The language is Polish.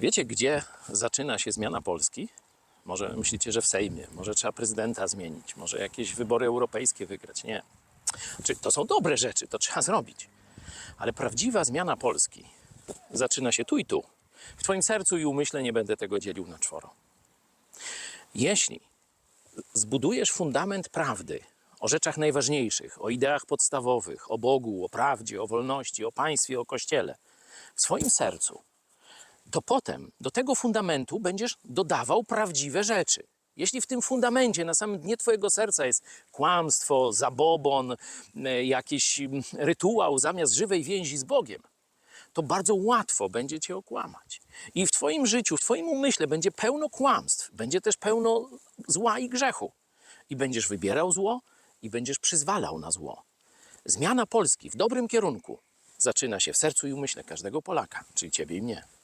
Wiecie, gdzie zaczyna się zmiana Polski? Może myślicie, że w Sejmie, może trzeba prezydenta zmienić, może jakieś wybory europejskie wygrać. Nie. Czy to są dobre rzeczy, to trzeba zrobić. Ale prawdziwa zmiana Polski zaczyna się tu i tu. W Twoim sercu i umyśle nie będę tego dzielił na czworo. Jeśli zbudujesz fundament prawdy o rzeczach najważniejszych, o ideach podstawowych, o Bogu, o prawdzie, o wolności, o państwie, o kościele w swoim sercu, to potem do tego fundamentu będziesz dodawał prawdziwe rzeczy. Jeśli w tym fundamencie, na samym dnie Twojego serca jest kłamstwo, zabobon, e, jakiś rytuał zamiast żywej więzi z Bogiem, to bardzo łatwo będzie Cię okłamać. I w Twoim życiu, w Twoim umyśle będzie pełno kłamstw, będzie też pełno zła i grzechu. I będziesz wybierał zło i będziesz przyzwalał na zło. Zmiana Polski w dobrym kierunku zaczyna się w sercu i umyśle każdego Polaka, czyli Ciebie i mnie.